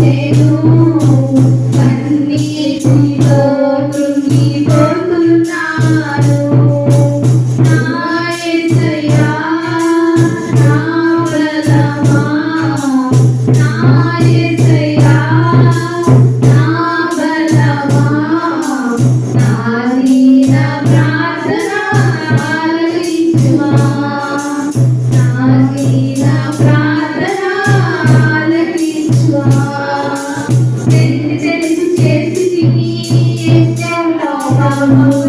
చేదు.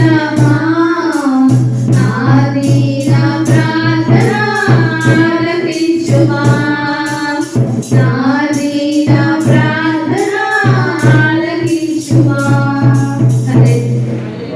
ప్రార్థన